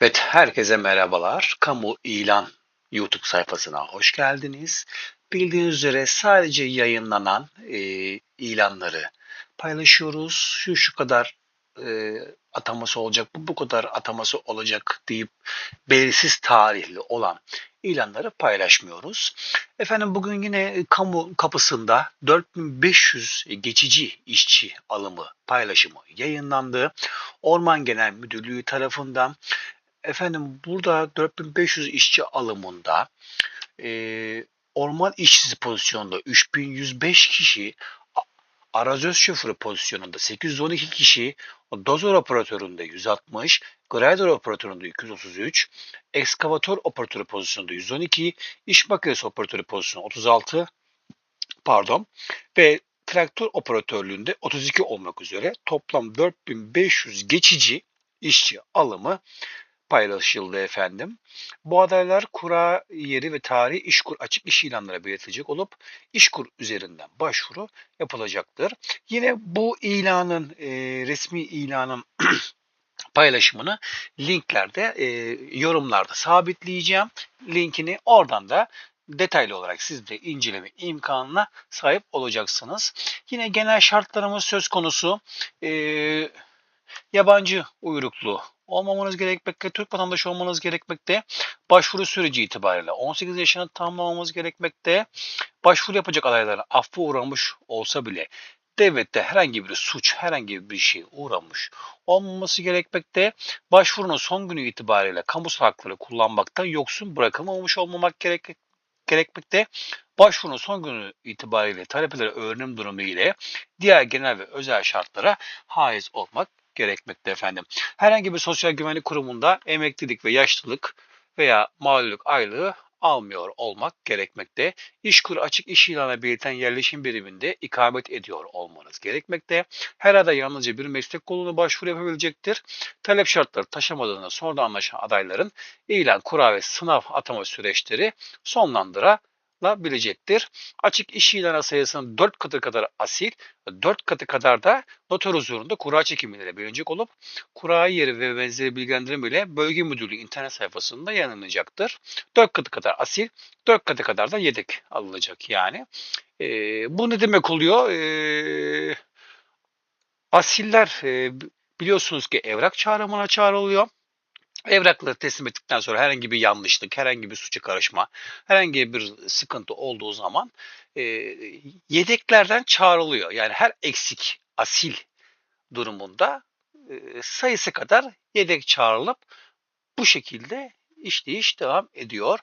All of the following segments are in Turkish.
Evet, herkese merhabalar. Kamu ilan YouTube sayfasına hoş geldiniz. Bildiğiniz üzere sadece yayınlanan e, ilanları paylaşıyoruz. Şu şu kadar e, ataması olacak, bu bu kadar ataması olacak deyip belirsiz tarihli olan ilanları paylaşmıyoruz. Efendim bugün yine kamu kapısında 4500 geçici işçi alımı paylaşımı yayınlandı. Orman Genel Müdürlüğü tarafından Efendim burada 4500 işçi alımında e, orman işçisi pozisyonunda 3105 kişi, arazöz şoförü pozisyonunda 812 kişi, dozor operatöründe 160, grader operatöründe 233, ekskavatör operatörü pozisyonunda 112, iş makinesi operatörü pozisyonunda 36, pardon ve traktör operatörlüğünde 32 olmak üzere toplam 4500 geçici işçi alımı paylaşıldı efendim. Bu adaylar kura yeri ve tarihi işkur açık iş ilanlara belirtilecek olup işkur üzerinden başvuru yapılacaktır. Yine bu ilanın e, resmi ilanın paylaşımını linklerde e, yorumlarda sabitleyeceğim. Linkini oradan da detaylı olarak siz de inceleme imkanına sahip olacaksınız. Yine genel şartlarımız söz konusu. E, yabancı uyruklu olmamanız gerekmekte, Türk vatandaşı olmanız gerekmekte. Başvuru süreci itibariyle 18 yaşını tamamlamamız gerekmekte. Başvuru yapacak adayların affı uğramış olsa bile devlette herhangi bir suç, herhangi bir şey uğramış olmaması gerekmekte. Başvurunun son günü itibariyle kamusal hakları kullanmaktan yoksun bırakılmamış olmamak gerek, gerekmekte. Başvurunun son günü itibariyle talebeleri öğrenim durumu ile diğer genel ve özel şartlara haiz olmak gerekmekte efendim. Herhangi bir sosyal güvenlik kurumunda emeklilik ve yaşlılık veya mağlulük aylığı almıyor olmak gerekmekte. İşkur açık iş ilanı belirten yerleşim biriminde ikamet ediyor olmanız gerekmekte. Her aday yalnızca bir meslek koluna başvuru yapabilecektir. Talep şartları taşımadığını sonra anlaşan adayların ilan, kura ve sınav atama süreçleri sonlandıra bilecektir. Açık iş ilanı sayısının 4 katı kadar asil, 4 katı kadar da noter huzurunda kura çekimiyle bilinecek olup kura yeri ve benzeri bilgilendirme ile bölge müdürlüğü internet sayfasında yayınlanacaktır. 4 katı kadar asil, 4 katı kadar da yedek alınacak yani. E, bu ne demek oluyor? E, asiller e, biliyorsunuz ki evrak çağrımına çağrılıyor. Evrakları teslim ettikten sonra herhangi bir yanlışlık, herhangi bir suça karışma, herhangi bir sıkıntı olduğu zaman e, yedeklerden çağrılıyor. Yani her eksik asil durumunda e, sayısı kadar yedek çağrılıp bu şekilde işleyiş devam ediyor.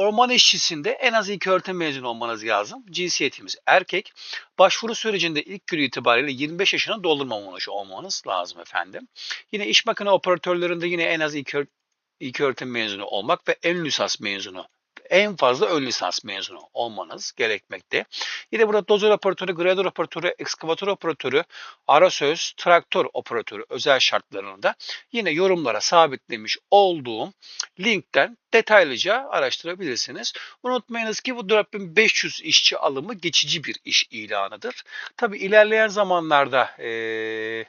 Orman işçisinde en az ilk öğretim mezunu olmanız lazım. Cinsiyetimiz erkek. Başvuru sürecinde ilk günü itibariyle 25 yaşını doldurmamış olmanız lazım efendim. Yine iş makine operatörlerinde yine en az ilk, ilk öğretim mezunu olmak ve en lisans mezunu en fazla ön lisans mezunu olmanız gerekmekte. Yine burada dozer operatörü, grader operatörü, ekskavatör operatörü, ara söz, traktör operatörü özel şartlarını da yine yorumlara sabitlemiş olduğum linkten detaylıca araştırabilirsiniz. Unutmayınız ki bu 4500 işçi alımı geçici bir iş ilanıdır. Tabi ilerleyen zamanlarda ee,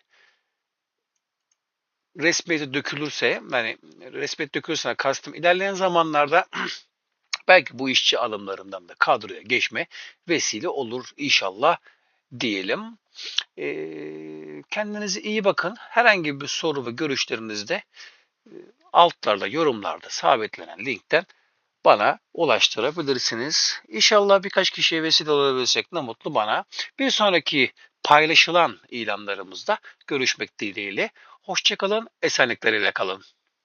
resmiyete dökülürse, yani resmiyet dökülürse kastım ilerleyen zamanlarda belki bu işçi alımlarından da kadroya geçme vesile olur inşallah diyelim. E, kendinize iyi bakın. Herhangi bir soru ve görüşlerinizde e, altlarda, yorumlarda sabitlenen linkten bana ulaştırabilirsiniz. İnşallah birkaç kişiye vesile olabilsek ne mutlu bana. Bir sonraki paylaşılan ilanlarımızda görüşmek dileğiyle. Hoşçakalın, esenlikleriyle kalın.